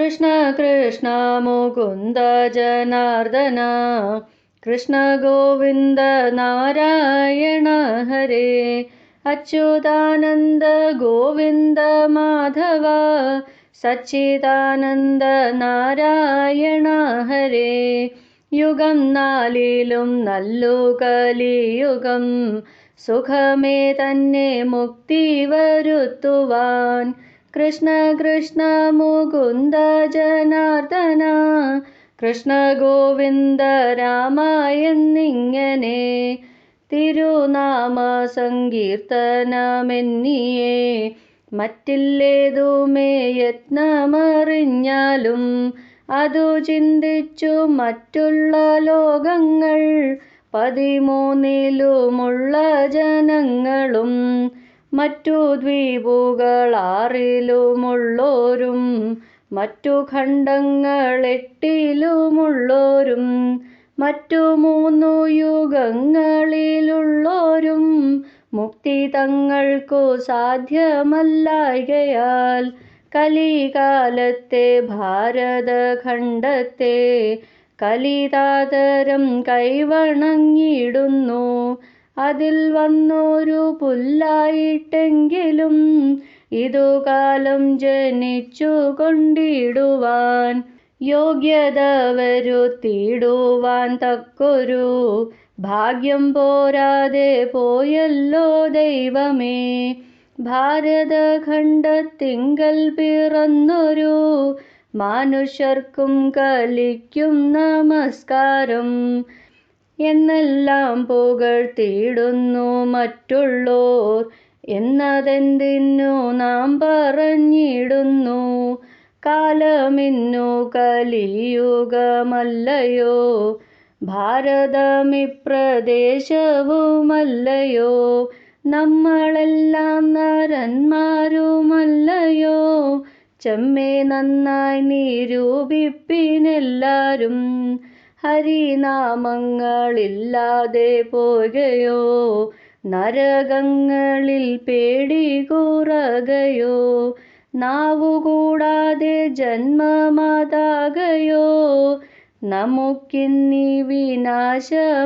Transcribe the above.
कृष्णकृष्ण मुकुन्द जनार्दन। कृष्णकृष्णमुकुन्दजनार्दना कृष्णगोविन्दनारायण हरे। अच्युतानन्द गोविन्द माधव। सच्चिदानन्द नारायण हरे। युगं नालीलुं नल्लु कलियुगं सुखमे तन्ने मुक्ति वर्तवान् കൃഷ്ണ കൃഷ്ണ മുകുന്ദ ജനാർദന കൃഷ്ണ ഗോവിന്ദ രാമ എന്നിങ്ങനെ തിരുനാമ സങ്കീർത്തനമെന്നിയെ. മറ്റില്ലേതുമേ യത്നമറിഞ്ഞാലും അതു ചിന്തിച്ചു മറ്റുള്ള ലോകങ്ങൾ പതിമൂന്നിലുമുള്ള ജനങ്ങളും മറ്റു ദ്വീപുകളാറിലുമുള്ളോരും മറ്റു ഖണ്ഡങ്ങളെട്ടിലുമുള്ളോരും മറ്റു മൂന്നു യുഗങ്ങളിലുള്ളോരും മുക്തി തങ്ങൾക്കു സാധ്യമല്ലായകയാൽ കലികാലത്തെ ഭാരതഖണ്ഡത്തെ കലിതാതരം കൈവണങ്ങിടുന്നു അതിൽ വന്നൊരു പുല്ലായിട്ടെങ്കിലും ഇതു കാലം ജനിച്ചു കൊണ്ടിടുവാൻ യോഗ്യത വരുത്തിടുവാൻ തക്കൊരു ഭാഗ്യം പോരാതെ പോയല്ലോ ദൈവമേ. ഭാരതഖണ്ഡത്തിങ്കൽ പിറന്നൊരു മനുഷ്യർക്കും കലിക്കും നമസ്കാരം. എന്നെല്ലാം പുകഴ്ത്തിയിടുന്നു മറ്റുള്ളോർ. എന്നതെന്തിന്നു നാം പറഞ്ഞിടുന്നു? കാലമിന്നു കലിയുഗമല്ലയോ ഭാരതമിപ്രദേശവുമല്ലയോ നമ്മളെല്ലാം നരന്മാരുമല്ലയോ? ചെമ്മേ നന്നായി നിരൂപിപ്പിനെല്ലാരും ഹരിനാമങ്ങളില്ലാതെ പോകയോ നരകങ്ങളിൽ പേടി കൂറകയോ നാവുകൂടാതെ ജന്മമാതാകയോ നമുക്കിന്നി വിനാശമില്ലാകയോ.